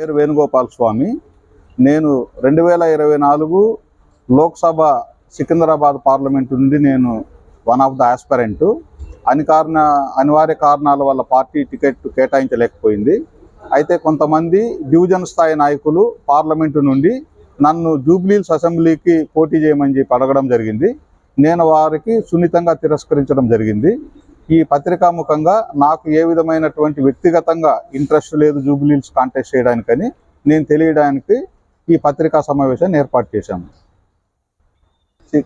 పేరు వేణుగోపాల్ స్వామి. నేను రెండు వేల ఇరవై నాలుగు లోక్సభ సికింద్రాబాద్ పార్లమెంట్ నుండి నేను వన్ ఆఫ్ ద ఆస్పరెంట్. అని కారణ అనివార్య కారణాల వల్ల పార్టీ టికెట్ కేటాయించలేకపోయింది. అయితే కొంతమంది డివిజన్ స్థాయి నాయకులు పార్లమెంటు నుండి నన్ను జూబ్లీల్స్ అసెంబ్లీకి పోటీ చేయమని చెప్పి అడగడం జరిగింది. నేను వారికి సున్నితంగా తిరస్కరించడం జరిగింది. ఈ పత్రికాముఖంగా నాకు ఏ విధమైనటువంటి వ్యక్తిగతంగా ఇంట్రెస్ట్ లేదు జూబ్లీల్స్ కాంటెస్ట్ చేయడానికని నేను తెలియడానికి ఈ పత్రికా సమావేశాన్ని ఏర్పాటు చేశాను.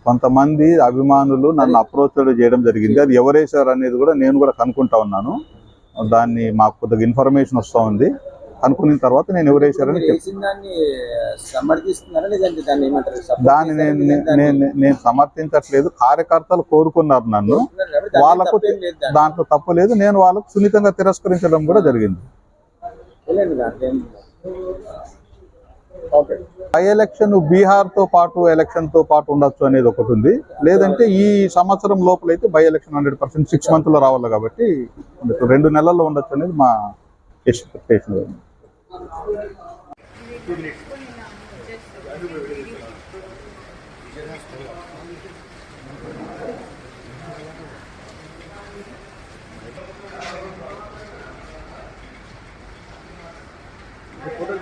కొంతమంది అభిమానులు నన్ను అప్రోచ్ చేయడం జరిగింది. అది ఎవరేశారు అనేది కూడా నేను కూడా కనుక్కుంటా ఉన్నాను. దాన్ని మాకు కొద్దిగా ఇన్ఫర్మేషన్ వస్తూ ఉంది. కనుక్కున్న తర్వాత నేను ఎవరేశారని దాన్ని నేను నేను సమర్థించట్లేదు. కార్యకర్తలు కోరుకున్నారు నన్ను. కాబట్టి దాంట్లో వాళ్ళకు తప్పేం లేదు దాంట్లో. దాంట్లో తప్పలేదు నేను వాళ్ళకు సున్నితంగా తిరస్కరించడం కూడా జరిగింది. బై ఎలక్షన్ బీహార్తో పాటు ఎలక్షన్తో పాటు ఉండొచ్చు అనేది ఒకటి ఉంది. లేదంటే ఈ సంవత్సరం లోపలైతే by election hundred percent six మంత్లో రావాలి కాబట్టి. రెండు నెలల్లో ఉండొచ్చు అనేది మా ఎక్స్పెక్టేషన్. போட்டோ